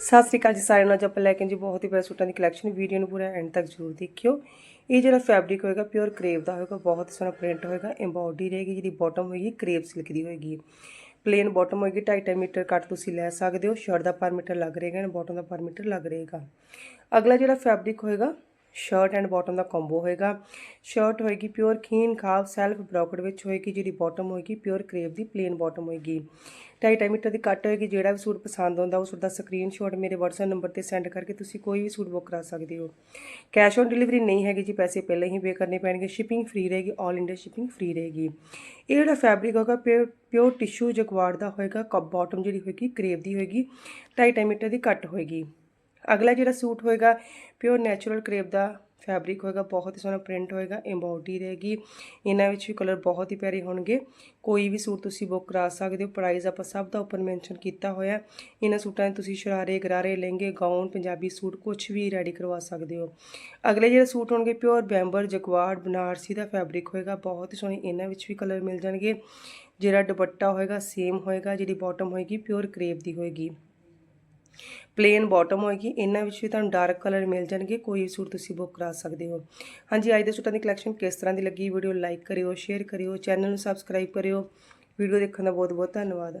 ਸਤਿ ਸ੍ਰੀ ਅਕਾਲ ਜੀ ਸਾਰਿਆਂ ਨੂੰ। ਅੱਜ ਆਪਾਂ ਲੈ ਕੇ ਜੀ ਬਹੁਤ ਹੀ ਪਿਆਰੇ ਸੂਟਾਂ ਦੀ ਕਲੈਕਸ਼ਨ ਵੀਡੀਓ ਨੂੰ ਪੂਰਾ ਐਂਡ ਤੱਕ ਜ਼ਰੂਰ ਦੇਖਿਓ। ਇਹ ਜਿਹੜਾ ਫੈਬਰਿਕ ਹੋਏਗਾ ਪਿਓਰ ਕਰੇਵ ਦਾ ਹੋਏਗਾ, ਬਹੁਤ ਹੀ ਸੋਹਣਾ ਪ੍ਰਿੰਟ ਹੋਏਗਾ। ਐਮਬੋਡੀ ਰਹੇਗੀ, ਜਿਹਦੀ ਬਾਟਮ ਹੋਏਗੀ ਕਰੇਵ ਸਿਲਕ ਦੀ ਹੋਏਗੀ। ਪਲੇਨ ਬਾਟਮ ਹੋਏਗੀ 2.5 ਮੀਟਰ ਕੱਟ ਤੁਸੀਂ ਲੈ ਸਕਦੇ ਹੋ। ਸ਼ਰਟ ਦਾ ਪਰ ਮੀਟਰ ਲੱਗ ਰਹੇਗਾ ਐਂਡ ਬਾਟਮ ਦਾ ਪਰ ਮੀਟਰ ਲੱਗ ਰਹੇਗਾ। ਅਗਲਾ ਜਿਹੜਾ ਫੈਬਰਿਕ ਹੋਏਗਾ ਸ਼ਰਟ ਐਂਡ ਬਾਟਮ ਦਾ ਕੰਬੋ ਹੋਏਗਾ। ਸ਼ਰਟ ਹੋਏਗੀ ਪਿਓਰ ਖੀਨ ਖਾਬ ਸੈਲਫ ਬ੍ਰੋਕਡ ਵਿੱਚ ਹੋਏਗੀ, ਜਿਹੜੀ ਬਾਟਮ ਹੋਏਗੀ ਪਿਓਰ ਕਰੇਵ ਦੀ ਪਲੇਨ ਬਾਟਮ ਹੋਏਗੀ। 2.5 ਮੀਟਰ ਦੀ ਕੱਟ ਹੋਏਗੀ, ਜਿਹੜਾ ਵੀ ਸੂਟ ਪਸੰਦ ਆਉਂਦਾ ਉਸ ਸੂਟ ਦਾ ਸਕਰੀਨਸ਼ਾਟ ਮੇਰੇ WhatsApp ਨੰਬਰ ਤੇ ਸੈਂਡ ਕਰਕੇ ਤੁਸੀਂ ਕੋਈ ਵੀ ਸੂਟ ਬੁੱਕ ਕਰਾ ਸਕਦੇ ਹੋ। ਕੈਸ਼ ਔਨ ਡਿਲੀਵਰੀ ਨਹੀਂ ਹੈਗੀ ਜੀ, ਪੈਸੇ ਪਹਿਲਾਂ ਹੀ ਪੇ ਕਰਨੇ ਪੈਣਗੇ ਸ਼ਿਪਿੰਗ ਫ੍ਰੀ ਰਹੇਗੀ 올 ਇੰਡੀਆ ਸ਼ਿਪਿੰਗ ਫ੍ਰੀ ਰਹੇਗੀ। ਇਹ ਜਿਹੜਾ ਫੈਬਰਿਕ ਹੋਗਾ ਪਿਓਰ ਟਿਸ਼ੂ ਜਗਵਾੜ ਦਾ ਹੋਏਗਾ ਕਪ ਬਾਟਮ ਜਿਹੜੀ ਹੋਏਗੀ ਕਰੇਵ ਦੀ ਹੋਏਗੀ 2.5 ਮੀਟਰ ਦੀ ਕੱਟ ਹੋਏਗੀ। ਅਗਲਾ ਜਿਹੜਾ ਸੂਟ ਹੋਏਗਾ ਪਿਓਰ ਨੈਚੁਰਲ ਕਰੇਪ ਦਾ ਫੈਬਰਿਕ ਹੋਏਗਾ, ਬਹੁਤ ਹੀ ਸੋਹਣਾ ਪ੍ਰਿੰਟ ਹੋਏਗਾ ਐਮਬੋਡੀ ਰਹੇਗੀ, ਇਹਨਾਂ ਵਿੱਚ ਵੀ ਕਲਰ ਬਹੁਤ ਹੀ ਪਿਆਰੇ ਹੋਣਗੇ। ਕੋਈ ਵੀ ਸੂਟ ਤੁਸੀਂ ਬੁੱਕ ਕਰਾ ਸਕਦੇ ਹੋ ਪ੍ਰਾਈਸ ਆਪਾਂ ਸਭ ਦਾ ਉੱਪਰ ਮੈਂਸ਼ਨ ਕੀਤਾ ਹੋਇਆ ਇਹਨਾਂ ਸੂਟਾਂ 'ਤੇ ਤੁਸੀਂ ਸ਼ਰਾਰੇ, ਗਰਾਰੇ ਲਹਿੰਗੇ ਗਾਊਨ ਪੰਜਾਬੀ ਸੂਟ ਕੁਝ ਵੀ ਰੈਡੀ ਕਰਵਾ ਸਕਦੇ ਹੋ। ਅਗਲੇ ਜਿਹੜੇ ਸੂਟ ਹੋਣਗੇ ਪਿਓਰ ਬੈਂਬਰ ਜਗਵਾੜ ਬਨਾਰਸੀ ਦਾ ਫੈਬਰਿਕ ਹੋਏਗਾ, ਬਹੁਤ ਹੀ ਸੋਹਣੇ ਇਹਨਾਂ ਵਿੱਚ ਵੀ ਕਲਰ ਮਿਲ ਜਾਣਗੇ। ਜਿਹੜਾ ਦੁਪੱਟਾ ਹੋਏਗਾ ਸੇਮ ਹੋਏਗਾ, ਜਿਹੜੀ ਬਾਟਮ ਹੋਏਗੀ ਪਿਓਰ ਕਰੇਪ ਦੀ ਹੋਏਗੀ। ਪਲੇਨ ਬਾਟਮ ਹੋਏਗੀ। ਇਹਨਾਂ ਵਿੱਚ ਵੀ ਤੁਹਾਨੂੰ ਡਾਰਕ ਕਲਰ ਮਿਲ ਜਾਣਗੇ। ਕੋਈ ਸੂਟ ਤੁਸੀਂ ਬੁੱਕ ਕਰਾ ਸਕਦੇ ਹੋ। ਹਾਂਜੀ, ਅੱਜ ਦੇ ਸੂਟਾਂ ਦੀ ਕਲੈਕਸ਼ਨ ਕਿਸ ਤਰ੍ਹਾਂ ਦੀ ਲੱਗੀ? ਵੀਡੀਓ ਲਾਈਕ ਕਰਿਓ ਸ਼ੇਅਰ ਕਰਿਓ ਚੈਨਲ ਨੂੰ ਸਬਸਕ੍ਰਾਈਬ ਕਰਿਓ। ਵੀਡੀਓ ਦੇਖਣ ਦਾ ਬਹੁਤ ਬਹੁਤ ਧੰਨਵਾਦ।